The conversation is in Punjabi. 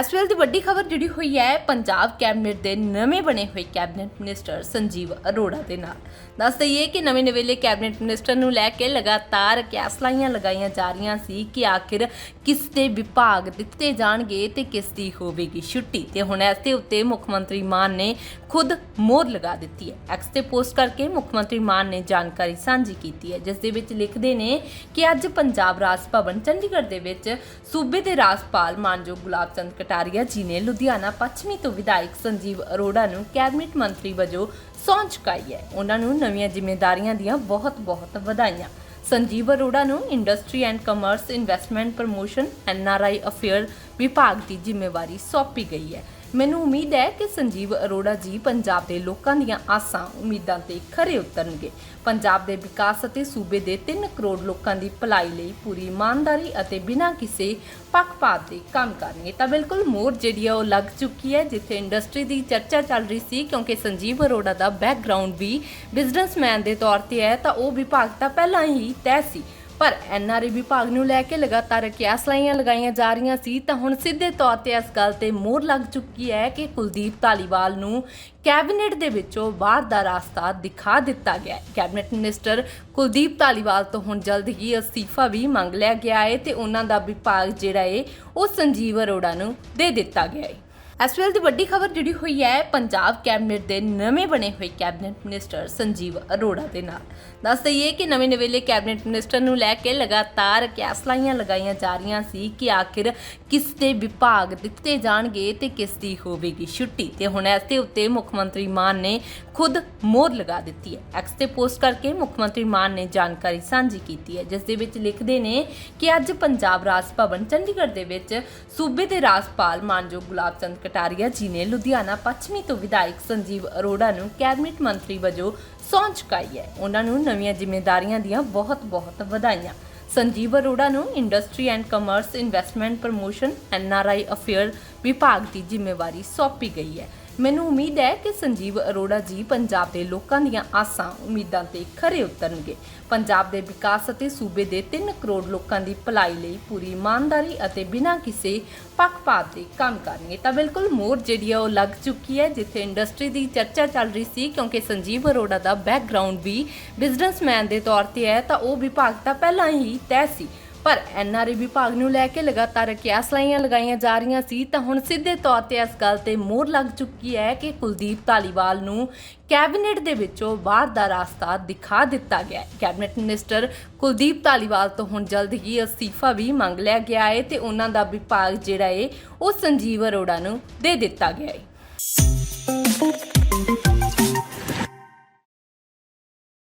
ਇਸ ਵੇਲੇ ਦੀ ਵੱਡੀ ਖਬਰ ਜੁੜੀ ਹੋਈ ਹੈ, ਪੰਜਾਬ ਕੈਬਨਿਟ ਦੇ ਨਵੇਂ ਬਣੇ ਹੋਏ ਕੈਬਨਿਟ ਮਿਨਿਸਟਰ ਸੰਜੀਵ ਅਰੋੜਾ ਦੇ ਨਾਲ। ਦੱਸ ਦਈਏ ਕਿ ਨਵੇਂ ਨਵੇਲੇ ਕੈਬਨਿਟ ਮਿਨਿਸਟਰ ਨੂੰ ਲੈ ਕੇ ਲਗਾਤਾਰ ਕਿਆਸਲਾਈਆਂ ਲਗਾਈਆਂ ਜਾ ਰਹੀਆਂ ਸੀ ਕਿ ਆਖਿਰ ਕਿਸ ਦੇ ਵਿਭਾਗ ਦਿੱਤੇ ਜਾਣਗੇ ਤੇ ਕਿਸ ਦੀ ਹੋਵੇਗੀ ਛੁੱਟੀ। ਤੇ ਹੁਣ ਇਸ ਦੇ ਉੱਤੇ ਮੁੱਖ ਮੰਤਰੀ ਮਾਨ ਨੇ ਖੁਦ ਮੋਹਰ ਲਗਾ ਦਿੱਤੀ ਹੈ। ਐਕਸ ਤੇ ਪੋਸਟ ਕਰਕੇ ਮੁੱਖ ਮੰਤਰੀ ਮਾਨ ਨੇ ਜਾਣਕਾਰੀ ਸਾਂਝੀ ਕੀਤੀ ਹੈ, ਜਿਸ ਦੇ ਵਿੱਚ ਲਿਖਦੇ ਨੇ ਕਿ ਅੱਜ ਪੰਜਾਬ ਰਾਜ ਭਵਨ ਚੰਡੀਗੜ੍ਹ ਦੇ ਵਿੱਚ ਸੂਬੇ ਦੇ ਰਾਜਪਾਲ ਮਾਨਯੋਗ ਗੁਲਾਬ ਚੰਦ ਕਟਾਰੀਆ ਜੀ ਨੇ ਲੁਧਿਆਣਾ ਪੱਛਮੀ ਤੋਂ ਵਿਧਾਇਕ ਸੰਜੀਵ ਅਰੋੜਾ ਨੂੰ ਕੈਬਨਿਟ ਮੰਤਰੀ ਵਜੋਂ ਸਹੁੰ ਚੁਕਾਈ ਹੈ। ਉਹਨਾਂ ਨੂੰ ਨਵੀਆਂ ਜ਼ਿੰਮੇਵਾਰੀਆਂ ਦੀਆਂ ਬਹੁਤ-ਬਹੁਤ ਵਧਾਈਆਂ। ਸੰਜੀਵ ਅਰੋੜਾ ਨੂੰ industry and commerce investment promotion NRI affair ਵਿਭਾਗ ਦੀ ਜ਼ਿੰਮੇਵਾਰੀ ਸੌਂਪੀ ਗਈ ਹੈ। ਮੈਨੂੰ ਉਮੀਦ ਹੈ ਕਿ ਸੰਜੀਵ ਅਰੋੜਾ ਜੀ ਪੰਜਾਬ ਦੇ ਲੋਕਾਂ ਦੀਆਂ ਆਸਾਂ ਉਮੀਦਾਂ ਤੇ ਖਰੇ ਉਤਰਨਗੇ। ਪੰਜਾਬ ਦੇ ਵਿਕਾਸ ਅਤੇ ਸੂਬੇ ਦੇ 3 ਕਰੋੜ ਲੋਕਾਂ ਦੀ ਭਲਾਈ ਲਈ ਪੂਰੀ ਇਮਾਨਦਾਰੀ ਅਤੇ ਬਿਨਾਂ ਕਿਸੇ ਪੱਖਪਾਤ ਦੇ ਕੰਮ ਕਰਨਗੇ। ਤਾਂ ਬਿਲਕੁਲ ਮੋਰ ਜਿਹੜੀ ਆ ਉਹ ਲੱਗ ਚੁੱਕੀ ਹੈ, ਜਿੱਥੇ ਇੰਡਸਟਰੀ ਦੀ ਚਰਚਾ ਚੱਲ ਰਹੀ ਸੀ, ਕਿਉਂਕਿ ਸੰਜੀਵ ਅਰੋੜਾ ਦਾ ਬੈਕਗ੍ਰਾਉਂਡ ਵੀ ਬਿਜ਼ਨਸਮੈਨ ਦੇ ਤੌਰ ਤੇ ਹੈ, ਤਾਂ ਉਹ ਵਿਭਾਗ ਤਾਂ ਪਹਿਲਾਂ ਹੀ ਤੈਅ ਸੀ ਪਰ ਐਨਆਰਏ ਵਿਭਾਗ ਨੂੰ ਲੈ ਕੇ ਲਗਾਤਾਰ ਕਿਆਸਲਾਈਆਂ ਲਗਾਈਆਂ ਜਾ ਰਹੀਆਂ ਸੀ, ਤਾਂ ਹੁਣ ਸਿੱਧੇ ਤੌਰ ਤੇ ਇਸ ਗੱਲ ਤੇ ਮੋਹਰ ਲੱਗ ਚੁੱਕੀ ਹੈ ਕਿ ਕੁਲਦੀਪ ਧਾਲੀਵਾਲ ਨੂੰ ਕੈਬਨਿਟ ਦੇ ਵਿੱਚੋਂ ਬਾਹਰ ਦਾ ਰਸਤਾ ਦਿਖਾ ਦਿੱਤਾ ਗਿਆ ਹੈ। ਕੈਬਨਿਟ ਮਿਨਿਸਟਰ ਕੁਲਦੀਪ ਧਾਲੀਵਾਲ ਤੋਂ ਹੁਣ ਜਲਦ ਹੀ ਅਸਤੀਫਾ ਵੀ ਮੰਗ ਲਿਆ ਗਿਆ ਹੈ ਤੇ ਉਹਨਾਂ ਦਾ ਵਿਭਾਗ ਜਿਹੜਾ ਹੈ, ਉਹ ਸੰਜੀਵ ਅਰੋੜਾ ਨੂੰ ਦੇ ਦਿੱਤਾ ਗਿਆ ਹੈ। ਇਸ ਵੇਲੇ ਦੀ ਵੱਡੀ ਖਬਰ ਜੁੜੀ ਹੋਈ ਹੈ, ਪੰਜਾਬ ਕੈਬਨਿਟ ਦੇ ਨਵੇਂ ਬਣੇ ਹੋਏ ਕੈਬਨਿਟ ਮਿਨਿਸਟਰ ਸੰਜੀਵ ਅਰੋੜਾ ਦੇ ਨਾਲ। ਦੱਸ ਦਈਏ ਕਿ ਨਵੇਂ ਨਵੇਲੇ ਕੈਬਨਿਟ ਮਿਨਿਸਟਰ ਨੂੰ ਲੈ ਕੇ ਲਗਾਤਾਰ ਕਿਆਸਲਾਈਆਂ ਲਗਾਈਆਂ ਜਾ ਰਹੀਆਂ ਸੀ ਕਿ ਆਖਿਰ ਕਿਸ ਦੇ ਵਿਭਾਗ ਦਿੱਤੇ ਜਾਣਗੇ ਤੇ ਕਿਸ ਦੀ ਹੋਵੇਗੀ ਛੁੱਟੀ। ਤੇ ਹੁਣ ਇਸ ਦੇ ਉੱਤੇ ਮੁੱਖ ਮੰਤਰੀ ਮਾਨ ਨੇ ਖੁਦ ਮੋਹਰ ਲਗਾ ਦਿੱਤੀ ਹੈ। ਐਕਸ ਤੇ ਪੋਸਟ ਕਰਕੇ ਮੁੱਖ ਮੰਤਰੀ ਮਾਨ ਨੇ ਜਾਣਕਾਰੀ ਸਾਂਝੀ ਕੀਤੀ ਹੈ, ਜਿਸ ਦੇ ਵਿੱਚ ਲਿਖਦੇ ਨੇ ਕਿ ਅੱਜ ਪੰਜਾਬ ਰਾਜ ਭਵਨ ਚੰਡੀਗੜ੍ਹ ਦੇ ਵਿੱਚ ਸੂਬੇ ਦੇ ਰਾਜਪਾਲ ਮਾਨਯੋਗ ਗੁਲਾਬ ਚੰਦ ਕਟਾਰੀਆ ਜੀ ਨੇ ਲੁਧਿਆਣਾ ਪੱਛਮੀ ਤੋਂ ਵਿਧਾਇਕ ਸੰਜੀਵ ਅਰੋੜਾ ਨੂੰ ਕੈਬਨਿਟ ਮੰਤਰੀ ਵਜੋਂ ਸਹੁੰ ਚੁਕਾਈ ਹੈ। ਉਹਨਾਂ ਨੂੰ ਨਵੀਆਂ ਜ਼ਿੰਮੇਵਾਰੀਆਂ ਦੀਆਂ ਬਹੁਤ-ਬਹੁਤ ਵਧਾਈਆਂ। ਸੰਜੀਵ ਅਰੋੜਾ ਨੂੰ industry and commerce investment promotion NRI affair ਵਿਭਾਗ ਦੀ ਜ਼ਿੰਮੇਵਾਰੀ ਸੌਂਪੀ ਗਈ ਹੈ। ਮੈਨੂੰ ਉਮੀਦ ਹੈ ਕਿ ਸੰਜੀਵ ਅਰੋੜਾ ਜੀ ਪੰਜਾਬ ਦੇ ਲੋਕਾਂ ਦੀਆਂ ਆਸਾਂ ਉਮੀਦਾਂ ਤੇ ਖਰੇ ਉਤਰਨਗੇ। ਪੰਜਾਬ ਦੇ ਵਿਕਾਸ ਅਤੇ ਸੂਬੇ ਦੇ 3 ਕਰੋੜ ਲੋਕਾਂ ਦੀ ਭਲਾਈ ਲਈ ਪੂਰੀ ਇਮਾਨਦਾਰੀ ਅਤੇ ਬਿਨਾਂ ਕਿਸੇ ਪੱਖਪਾਤ ਦੇ ਕੰਮ ਕਰਨਗੇ। ਤਾਂ ਬਿਲਕੁਲ ਮੋਰ ਜਿਹੜੀ ਆ ਉਹ ਲੱਗ ਚੁੱਕੀ ਹੈ, ਜਿੱਥੇ ਇੰਡਸਟਰੀ ਦੀ ਚਰਚਾ ਚੱਲ ਰਹੀ ਸੀ, ਕਿਉਂਕਿ ਸੰਜੀਵ ਅਰੋੜਾ ਦਾ ਬੈਕਗ੍ਰਾਉਂਡ ਵੀ ਬਿਜ਼ਨਸਮੈਨ ਦੇ ਤੌਰ ਤੇ ਹੈ, ਤਾਂ ਉਹ ਵਿਭਾਗ ਤਾਂ ਪਹਿਲਾਂ ਹੀ ਤੈਅ ਸੀ ਪਰ ਐਨਆਰਏ ਵਿਭਾਗ ਨੂੰ ਲੈ ਕੇ ਲਗਾਤਾਰ ਕਿਆਸਲਾਈਆਂ ਲਗਾਈਆਂ ਜਾ ਰਹੀਆਂ ਸੀ, ਤਾਂ ਹੁਣ ਸਿੱਧੇ ਤੌਰ ਤੇ ਇਸ ਗੱਲ ਤੇ ਮੋਹਰ ਲੱਗ ਚੁੱਕੀ ਹੈ ਕਿ ਕੁਲਦੀਪ ਧਾਲੀਵਾਲ ਨੂੰ ਕੈਬਨਿਟ ਦੇ ਵਿੱਚੋਂ ਬਾਹਰ ਦਾ ਰਸਤਾ ਦਿਖਾ ਦਿੱਤਾ ਗਿਆ ਹੈ। ਕੈਬਨਿਟ ਮਿਨਿਸਟਰ ਕੁਲਦੀਪ ਧਾਲੀਵਾਲ ਤੋਂ ਹੁਣ ਜਲਦ ਹੀ ਅਸਤੀਫਾ ਵੀ ਮੰਗ ਲਿਆ ਗਿਆ ਹੈ ਤੇ ਉਹਨਾਂ ਦਾ ਵਿਭਾਗ ਜਿਹੜਾ ਹੈ, ਉਹ ਸੰਜੀਵ ਅਰੋੜਾ ਨੂੰ ਦੇ ਦਿੱਤਾ ਗਿਆ ਹੈ।